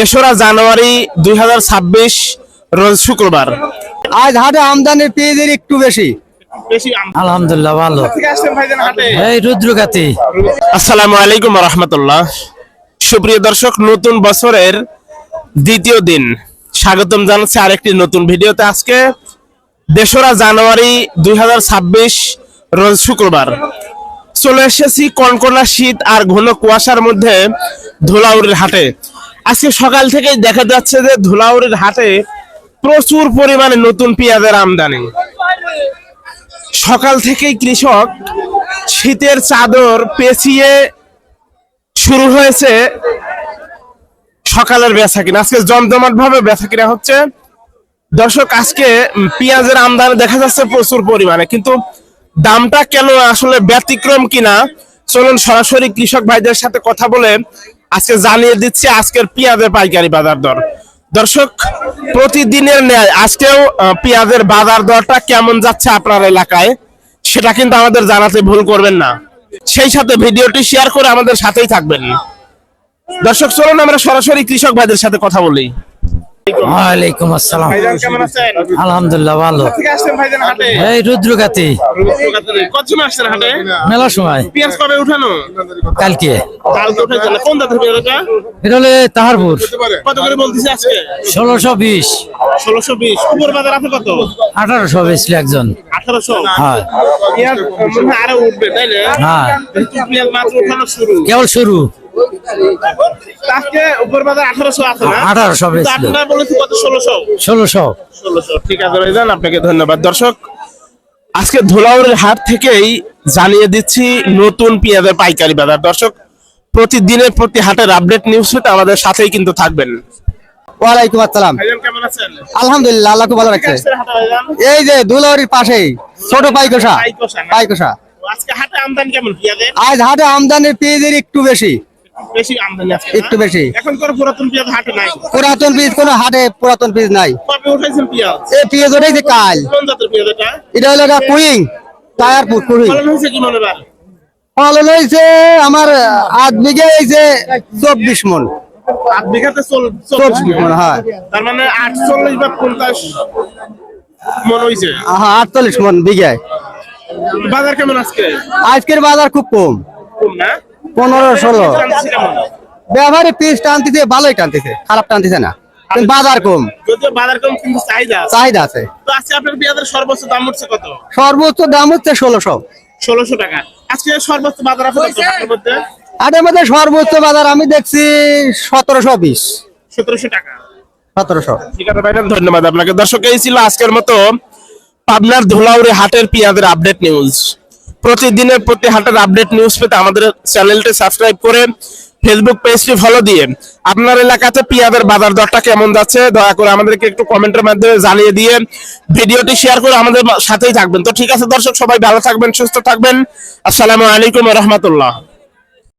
তেসরা জানুয়ারি দুই রোজ শুক্রবার। আজ হাটে আমদানি পেঁয়াজের একটু বেশি। বেশি আলহামদুলিল্লাহ ভালো। এই রুদ্রগাতি। আসসালামু আলাইকুম রহমতুল্লাহ। সুপ্রিয় দর্শক নতুন বছরের দ্বিতীয় দিন। স্বাগতম জানাচ্ছি আরেকটি নতুন ভিডিওতে আজকে তেসরা জানুয়ারি দুই রোজ শুক্রবার। চলে এসেছি কনকনা শীত আর ঘন কুয়াশার মধ্যে ধুলাউড়ির হাটে। আজকে সকাল থেকেই দেখা যাচ্ছে যে ধুলাউড়ির হাটে প্রচুর পরিমাণে নতুন পেঁয়াজের আমদানি। সকাল থেকেই কৃষক শীতের চাদর পেঁচিয়ে শুরু হয়েছে সকালের বেচা কিনা। আজকে জমজমাট ভাবে বেচা কিনা হচ্ছে। দর্শক, আজকে পেঁয়াজের আমদানি দেখা যাচ্ছে প্রচুর পরিমাণে, কিন্তু দামটা কেন আসলে ব্যতিক্রম কিনা? চলুন সরাসরি কৃষক ভাইদের সাথে কথা বলে আজকে জানিয়ে দিচ্ছে, আজকের পেঁয়াজের পাইকারি বাজার দর। দর্শক, প্রতিদিনের ন্যায় আজকেও পেঁয়াজের বাজার দরটা কেমন যাচ্ছে আপনার এলাকায়, সেটা কিন্তু আমাদের জানাতে ভুল করবেন না। সেই সাথে ভিডিওটি শেয়ার করে আমাদের সাথেই থাকবেন। দর্শক, চলুন আমরা সরাসরি কৃষক ভাইদের সাথে কথা বলি। ওয়ালাইকুম আসসালাম। ভাইজান কেমন আছেন? আলহামদুলিল্লাহ ভালো। থেকে আসছেন ভাইজান হাটে? এই রুদ্রগাতি কত সময় আসছেন হাটে? মেলা সময়। পেঁয়াজ কবে উঠানো? কালকে। কালকে উঠেছেন কোন দাঁতের পেঁয়াজ এটা? এটা হলে তাহারপুর। কত করে বলতেছে আজকে? ষোলোশো বিশ। ষোলোশো বিশ। উপর বাজার আছে কত? আঠারোশো বেচলে একজন। হ্যাঁ। পেঁয়াজ মনে হয় আরও উঠবে তাই না? হ্যাঁ। পেঁয়াজ মাত্র উঠানো শুরু। কেবল শুরু। আজকে উপর বাজার আছে না? আপনারা কত ঠিক আছে ভাইজান আপনাকে ধন্যবাদ। দর্শক আজকে হাট থেকেই জানিয়ে দিচ্ছি নতুন পেঁয়াজের পাইকারি বাজার। দর্শক প্রতিদিনের প্রতি হাটের আপডেট নিউজ পেতে আমাদের সাথেই কিন্তু থাকবেন। ওয়ালাইকুম আসসালাম। আলহামদুলিল্লাহ আল্লাহ ভালো রাখছে। এই যে দুলাউরির পাশেই ছোট পাইকোষা পাইকোষা? আজকে হাটে আমদানি কেমন আজ হাটে আমদানির পেঁয়াজের একটু বেশি। বেশি আমদানি আছে একটু বেশি। এখন করে পুরাতন পেঁয়াজ হাটে নাই। পুরাতন বীজ কোনো হাটে পুরাতন বীজ নাই। কবে উঠাইছেন পেঁয়াজ? এই পেঁয়াজ কাল। কোন জাতের পেঁয়াজ এটা? এটা হলো একটা কুইং টায়ারপুর কুইং ফলন হয়েছে কি মনে ফলন হয়েছে আমার আট বিঘে হয়েছে চব্বিশ মন। আট বিঘাতে চব্বিশ মন হ্যাঁ। তার মানে আটচল্লিশ বা পঞ্চাশ মন হয়েছে। হ্যাঁ আটচল্লিশ মন বিঘায়। বাজার কেমন আজকে? আজকের বাজার খুব কম। কম না? পনেরো ষোলো। ব্যবহারে পিস টানতেছে ভালোই টানতেছে খারাপ টানতেছে না। বাজার কম। বাজার কম কিন্তু চাহিদা আছে। চাহিদা আছে। তো আজকে আপনার পেঁয়াজের সর্বোচ্চ দাম উঠছে কত? সর্বোচ্চ দাম হচ্ছে ষোলোশো। ষোলোশো টাকা। আজকে সর্বোচ্চ বাজার মধ্যে? মধ্যে সর্বোচ্চ আমি দেখছি সতেরোশো বিশ। সতেরোশো টাকা। সতেরোশো। ঠিক আছে ভাইজান ধন্যবাদ আপনাকে। দর্শক এই ছিল আজকের মতো পাবনার ধুলাউড়ি হাটের পেঁয়াজের আপডেট নিউজ প্রতিদিনের প্রতি হাটের আপডেট নিউজ পেতে আমাদের চ্যানেলটি সাবস্ক্রাইব করে ফেসবুক পেজটি ফলো দিয়ে আপনার এলাকাতে পেঁয়াজের বাজার দরটা কেমন যাচ্ছে, দয়া করে আমাদেরকে একটু কমেন্টের মাধ্যমে জানিয়ে দিয়ে ভিডিওটি শেয়ার করে আমাদের সাথেই থাকবেন। তো ঠিক আছে দর্শক, সবাই ভালো থাকবেন, সুস্থ থাকবেন। আসসালামু আলাইকুম রহমতুল্লাহ।